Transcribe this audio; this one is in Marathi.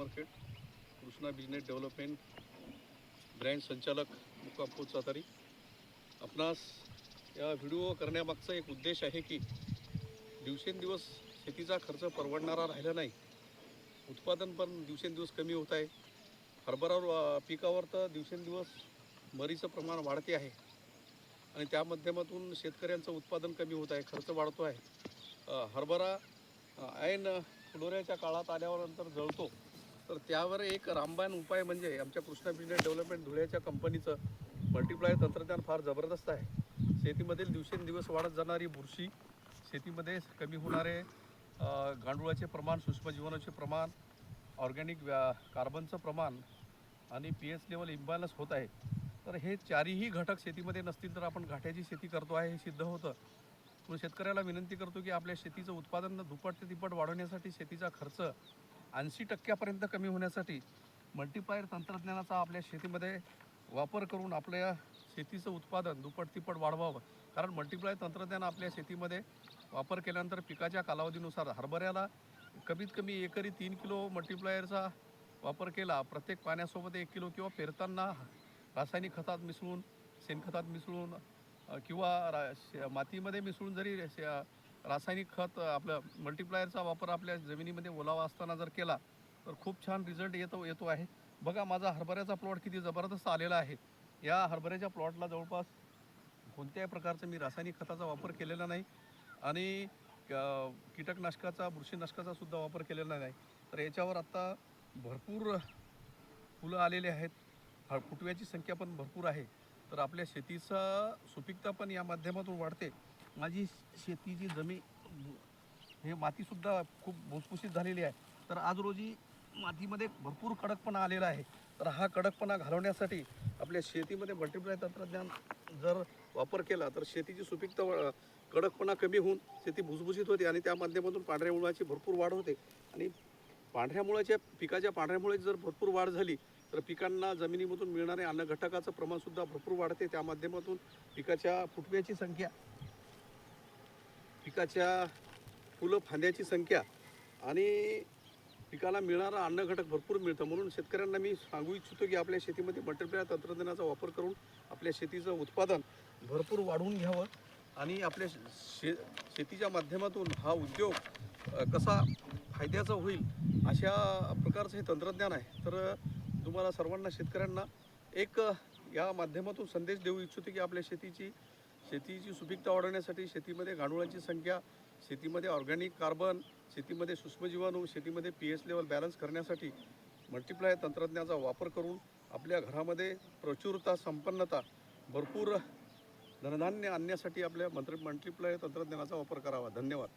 Market Krishna business development brand संचालक मुक्कामपूर सातारी आपणास या व्हिडिओ करण्यामागचा एक उद्देश आहे की दिवसेंदिवस शेतीचा खर्च परवडणारा राहिला नाही. उत्पादन पण दिवसेंदिवस कमी होत आहे. हरभरा पिकावर तर दिवसेंदिवस मरीचं प्रमाण वाढते आहे. आणि त्या माध्यमातून शेतकऱ्यांचं उत्पादन कमी होत आहे खर्च वाढतो आहे. हरभरा ऐन फुलोऱ्याच्या काळात आल्यावर नंतर जळतो. तर त्यावर एक रामबाण उपाय म्हणजे आमच्या कृष्णा बिझनेस डेव्हलपमेंट धुळ्याच्या कंपनीचं मल्टिप्लाय तंत्रज्ञान फार जबरदस्त आहे. शेतीमधील दिवसेंदिवस वाढत जाणारी बुरशी शेतीमध्ये कमी होणारे गांडुळाचे प्रमाण सूक्ष्मजीवनाचे प्रमाण ऑर्गॅनिक व्या कार्बनचं प्रमाण आणि पी एच लेवल इम्बॅलन्स होत आहे. तर हे चारही घटक शेतीमध्ये नसतील तर आपण घाट्याची शेती करतो आहे हे सिद्ध होतं. म्हणून शेतकऱ्याला विनंती करतो की आपल्या शेतीचं उत्पादन दुप्पट ते तिप्पट वाढवण्यासाठी शेतीचा खर्च ऐंशी टक्क्यापर्यंत कमी होण्यासाठी मल्टीप्लायर तंत्रज्ञानाचा आपल्या शेतीमध्ये वापर करून आपल्या शेतीचं उत्पादन दुप्पट तिप्पट वाढवावं. कारण मल्टीप्लाय तंत्रज्ञान आपल्या शेतीमध्ये वापर केल्यानंतर पिकाच्या कालावधीनुसार हरभऱ्याला कमीत कमी एकरी तीन किलो मल्टीप्लायरचा वापर केला प्रत्येक पाण्यासोबत एक किलो किंवा पेरताना रासायनिक खतात मिसळून शेणखतात मिसळून किंवा रा शे- मातीमध्ये मिसळून जरी शे- रासायनिक खत आपलं मल्टिप्लायरचा वापर आपल्या जमिनीमध्ये ओलावा असताना जर केला तर खूप छान रिझल्ट येतो येतो आहे. बघा माझा हरभऱ्याचा प्लॉट किती जबरदस्त आलेला आहे. या हरभऱ्याच्या प्लॉटला जवळपास कोणत्याही प्रकारचं मी रासायनिक खताचा वापर केलेला नाही आणि कीटकनाशकाचा बुरशीनाशकाचा सुद्धा वापर केलेला नाही. तर याच्यावर आत्ता भरपूर फुलं आलेले आहेत. फुटव्याची संख्या पण भरपूर आहे. तर आपल्या शेतीचा सुपीकता पण या माध्यमातून वाढते. माझी शेतीची जमीन हे मातीसुद्धा खूप भुसभुशीत झालेली आहे. तर आज रोजी मातीमध्ये भरपूर कडकपणा आलेला आहे. तर हा कडकपणा घालवण्यासाठी आपल्या शेतीमध्ये मल्टिप्लाय तंत्रज्ञान जर वापर केला तर शेतीची सुपीकता कडकपणा कमी होऊन शेती भुसभुशीत होते आणि त्या माध्यमातून पांढऱ्या मुळाची भरपूर वाढ होते. आणि पांढऱ्या मुळाच्या पिकाच्या पांढऱ्या मुळाची जर भरपूर वाढ झाली तर पिकांना जमिनीमधून मिळणारे अन्नघटकाचं प्रमाणसुद्धा भरपूर वाढते. त्या माध्यमातून पिकाच्या फुटव्याची संख्या पिकाच्या फुलं फांद्याची संख्या आणि पिकाला मिळणारा अन्न घटक भरपूर मिळतं. म्हणून शेतकऱ्यांना मी सांगू इच्छितो की आपल्या शेतीमध्ये मल्टीप्लाय तंत्रज्ञानाचा वापर करून आपल्या शेतीचं उत्पादन भरपूर वाढवून घ्यावं आणि आपल्या शे शेतीच्या माध्यमातून हा उद्योग कसा फायद्याचा होईल अशा प्रकारचं हे तंत्रज्ञान आहे. तर तुम्हाला सर्वांना शेतकऱ्यांना एक या माध्यमातून संदेश देऊ इच्छितो की आपल्या शेतीची शेतीची सुपीकता वाढवण्यासाठी शेतीमध्ये गांडुळांची संख्या शेतीमध्ये ऑर्गॅनिक कार्बन शेतीमध्ये सूक्ष्मजीवाणू शेतीमध्ये पी एच लेवल बॅलन्स करण्यासाठी मल्टिप्लाय तंत्रज्ञानाचा वापर करून आपल्या घरामध्ये प्रचुरता संपन्नता भरपूर धनधान्य आणण्यासाठी आपल्या मंत्र मल्टिप्लाय तंत्रज्ञानाचा वापर करावा. धन्यवाद.